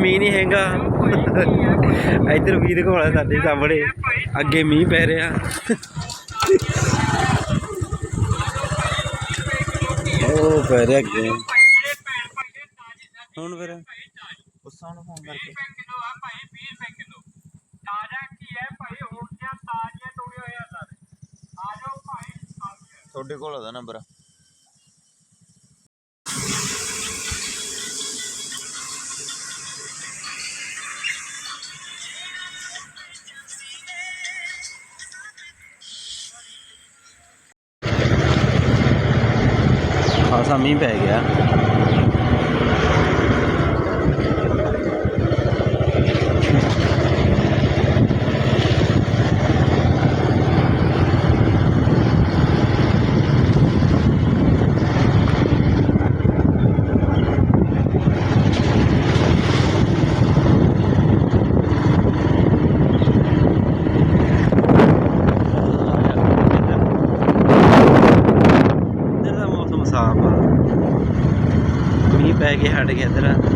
ਮੀਂਹ ਨਹੀਂ ਹੈਗਾ। ਇੱਧਰ ਵੀਰ ਕੋਲ ਸਾਡੇ ਸਾਹਮਣੇ ਅੱਗੇ ਮੀਂਹ ਪੈ ਰਿਹਾ। ਉਹ ਪੈ ਰਿਹਾ ਅੱਗੇ। ਹੁਣ ਫਿਰ? ਉਸਾਂ ਨੂੰ ਫੋਨ ਕਰਕੇ। ਤੁਹਾਡੇ ਕੋਲ ਉਹਦਾ ਨੰਬਰ ਮੀਂਹ ਪੈ ਗਿਆ ਇੱਧਰ ਦਾ ਮੌਸਮ ਸਾਫ਼ ਆ ਮੀਂਹ ਪੈ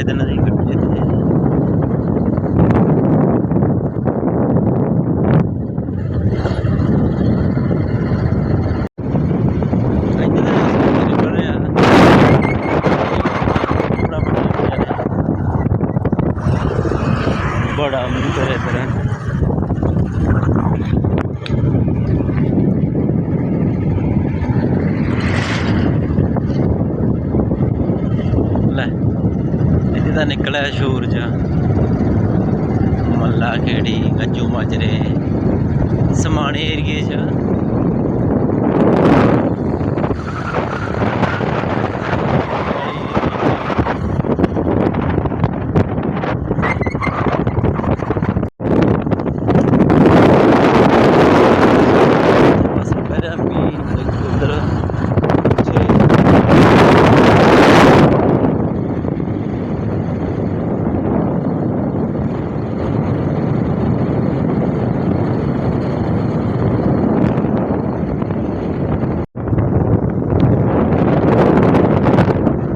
ਆ ਕਾਇਦ ਨਦੀ ਕੱਟੀ ਬੜਾ ਬੜਾ ਬੜਾ ਮੀਂਹ ਇੱਧਰ ਲੈ ਇੱਥੇ ਤਾਂ ਨਿਕਲਿਆ ਸੂਰਜ। ਮੱਲਾ ਖੇੜੀ ਗੱਜੂ ਮਾਜਰੇ। ਸਮਾਣੇ ਏਰੀਏ 'ਚ ਬਸ ਮੇਰਾ ਵੀ ਉਧਰ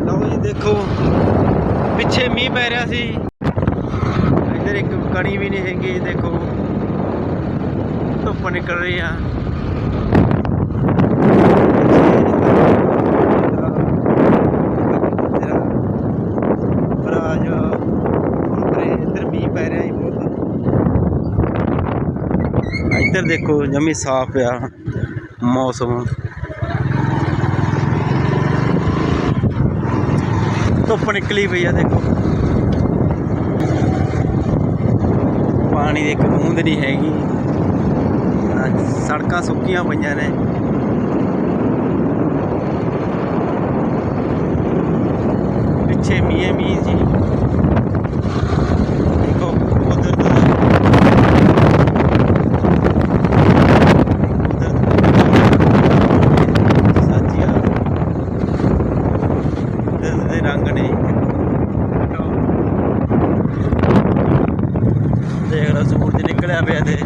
ਲਓ ਜੀ ਦੇਖੋ ਪਿੱਛੇ ਮੀਂਹ ਪੈ ਰਿਹਾ ਸੀ। ਇੱਧਰ ਇੱਕ ਕਣੀ ਵੀ ਨਹੀਂ ਹੈਗੀ, ਦੇਖੋ। ਧੁੱਪ ਨਿਕਲ ਰਹੀ ਆ। ਇੱਧਰ ਪੈ ਰਿਹਾ ਇੱਧਰ ਦੇਖੋ, ਜਮੀ ਸਾਫ਼ ਆ ਮੌਸਮ। ਧੁੱਪ ਨਿਕਲੀ ਪਈ ਆ, ਦੇਖੋ। ਪਾਣੀ ਦੀ ਇੱਕ ਬੂੰਦ ਨਹੀਂ ਹੈਗੀ। ਸੜਕਾਂ ਸੁੱਕੀਆਂ ਪਈਆਂ ਨੇ। ਪਿੱਛੇ ਮੀਂਹ ਮੀਂਹ ਜੀ ਦੇਖੋ ਉਧਰ ਤੋਂ ਉਧਰ ਸਾਜੀਆ ਉਧਰ ਦੇ ਰੰਗ ਨੇ ਦੇਖ ਲਓ ਸੂਰਜ ਨਿਕਲਿਆ ਪਿਆ ਤੇ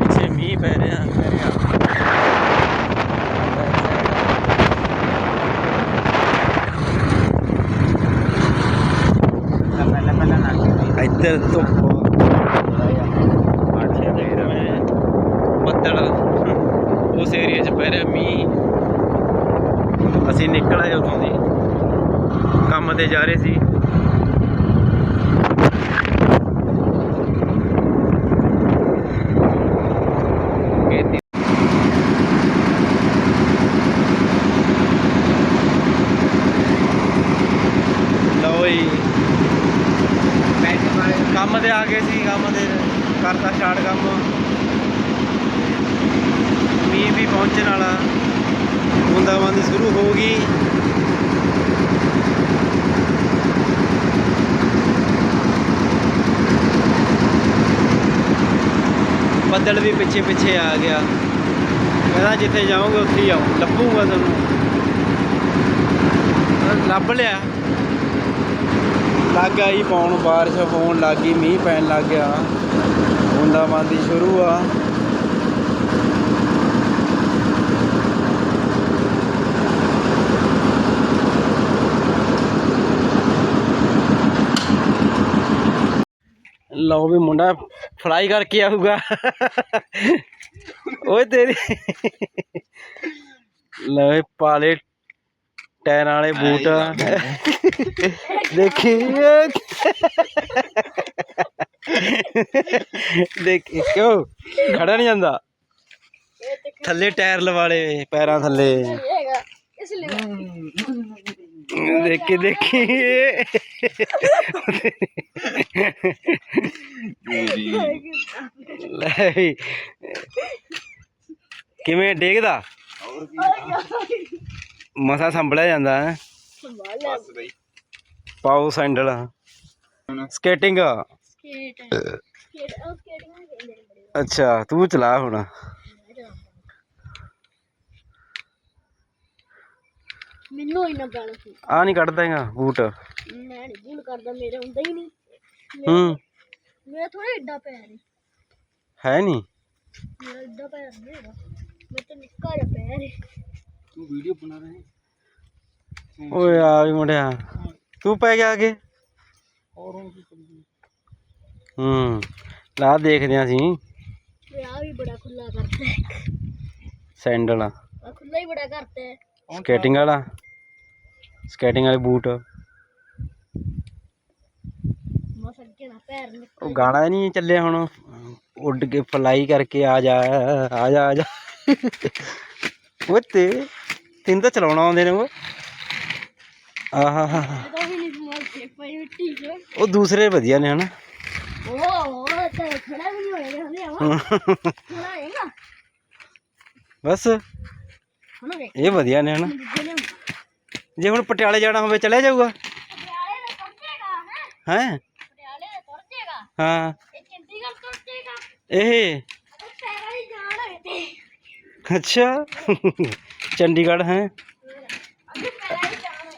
ਪਿੱਛੇ ਮੀਂਹ ਪੈ ਰਿਹਾ। ਇੱਧਰ ਧੁੱਪ। ਬੱਦਲ। ਉਸ ਏਰੀਆ 'ਚ ਪੈ ਰਿਹਾ ਮੀਂਹ। ਅਸੀਂ ਨਿਕਲ ਆਏ ਉਥੋਂ ਦੀ। ਕੰਮ ਤੇ ਜਾ ਰਹੇ ਸੀ। ਕੰਮ ਤੇ ਆ ਗਏ ਸੀ, ਕੰਮ ਤੇ ਕਰਤਾ ਸਟਾਰਟ ਕੰਮ। ਵੀ ਪਹੁੰਚਣ ਵਾਲਾ। ਬੂੰਦਾਬਾਂਦੀ ਸ਼ੁਰੂ ਹੋ ਗਈ। ਬੱਦਲ ਵੀ ਪਿੱਛੇ ਪਿੱਛੇ ਆ ਗਿਆ। ਕਹਿੰਦਾ ਜਿੱਥੇ ਜਾਓਗੇ ਉੱਥੇ ਹੀ ਆਉਂ ਲੱਭੂਗਾ ਤੁਹਾਨੂੰ। ਲੱਭ ਲਿਆ। ਲੱਗ ਆਈ ਪਾਉਣ ਬਾਰਿਸ਼ ਹੋਣ ਲੱਗ ਮੀਂਹ ਪੈਣ ਲੱਗ ਗਿਆ। ਬੂੰਦਾਬਾਂਦੀ ਸ਼ੁਰੂ ਆ। ਲਓ ਵੀ ਮੁੰਡਾ ਫਲਾਈ ਕਰਕੇ ਆਊਗਾ। ਓਏ ਤੇਰੀ। ਲੈ ਪਾਲੇ ਟਾਇਰਾਂ ਵਾਲੇ ਬੂਟ। ਦੇਖੀ ਦੇਖੀ ਕਿਉਂ? ਖੜਾ ਨਹੀਂ ਜਾਂਦਾ। ਥੱਲੇ ਟਾਇਰ ਲਵਾ ਲਏ ਪੈਰਾਂ ਥੱਲੇ। ਹੈਗਾ ਇਸ ਲਈ ਦੇਖੀ ਦੇਖੀ। ਲੈ ਵੀ। ਕਿਵੇਂ ਡੇਗਦਾ? ਮਸਾ ਸੰਭਲਿਆ ਜਾਂਦਾ ਹੈ? ਸੰਭਾਲ ਪਾਓ ਸੈਂਡਲ। ਸਕੇਟਿੰਗ। ਸਕੇਟ। ਸਕੇਟ ਉਹ ਸਕੇਟਿੰਗ ਨਹੀਂ ਕਹਿੰਦੇ ਨੇ ਬੜੇ ਅੱਛਾ ਤੂੰ ਚਲਾ ਹੁਣ। ਮੈਨੂੰ ਗਾਣਾ ਸੀ। ਆ ਨਹੀਂ ਕੱਢਦਾ ਹੈਗਾ ਬੂਟ। ਮੈਂ ਨਹੀਂ ਭੁੱਲ ਕਰਦਾ ਮੇਰੇ ਹੁੰਦਾ ਹੀ ਨਹੀਂ। ਹੂੰ। ਮੇਰਾ ਥੋੜਾ ਏਡਾ ਪੈਰ ਹੈ ਹੈ ਨਹੀਂ ਮੇਰਾ ਏਡਾ ਪੈਰ ਨਹੀਂ ਹੈਗਾ। ਮੈਂ ਤਾਂ ਨਿੱਕਾ ਜਿਹਾ ਪੈਰ ਹੈ ਤੂੰ ਵੀਡੀਓ ਬਣਾ ਰਹੇ ਓਏ ਆ ਵੀ ਮੁੰਡਿਆ। ਤੂੰ ਪੈ ਗਿਆ ਅੱਗੇ। ਹੂੰ ਲਾ ਦੇਖਦੇ ਆਂ ਅਸੀਂ। ਵੀ ਬੜਾ ਖੁੱਲਾ ਕਰਤਾ ਹੈ ਸੈਂਡਲ। ਆ ਖੁੱਲਾ ਹੀ ਬੜਾ ਕਰਤਾ। ਹੈ ਸਕੇਟਿੰਗ ਵਾਲਾ। ਸਕੇਟਿੰਗ ਵਾਲੇ ਬੂਟ। ਉਹ ਗਾਣਾ ਨਹੀਂ ਚੱਲਿਆ ਹੁਣ। ਉੱਡ ਕੇ ਫਲਾਈ ਕਰਕੇ ਆ ਜਾ ਆ ਜਾ ਆ ਜਾ। ਉਹ ਤੇ ਤੈਨੂੰ ਤਾਂ ਚਲਾਉਣਾ ਆਉਂਦੇ ਨੇ ਉਹ। ਆਹਾ ਉਹ ਦੂਸਰੇ ਵਧੀਆ ਨੇ ਹਨਾ। ਬਸ। ਇਹ ਵਧੀਆ ਨੇ ਹਨਾ। ਜੇ ਹੁਣ ਪਟਿਆਲੇ ਜਾਣਾ ਹੋਵੇ ਚਲਿਆ ਜਾਊਗਾ। ਪਟਿਆਲੇ ਦਾ ਤੁਰ ਜਾਏਗਾ ਹੈ? ਹੈ? ਪਟਿਆਲੇ ਦਾ ਤੁਰ ਜਾਏਗਾ। ਹਾਂ। ਇਹ ਚੰਡੀਗੜ੍ਹ ਤੁਰ ਜਾਏਗਾ। ਇਹ? ਅਗਰ ਪੈਰਾਂ ਦੀ ਜਾਣ ਹੋਏ ਤੇ। ਅੱਛਾ। ਚੰਡੀਗੜ੍ਹ ਹੈ?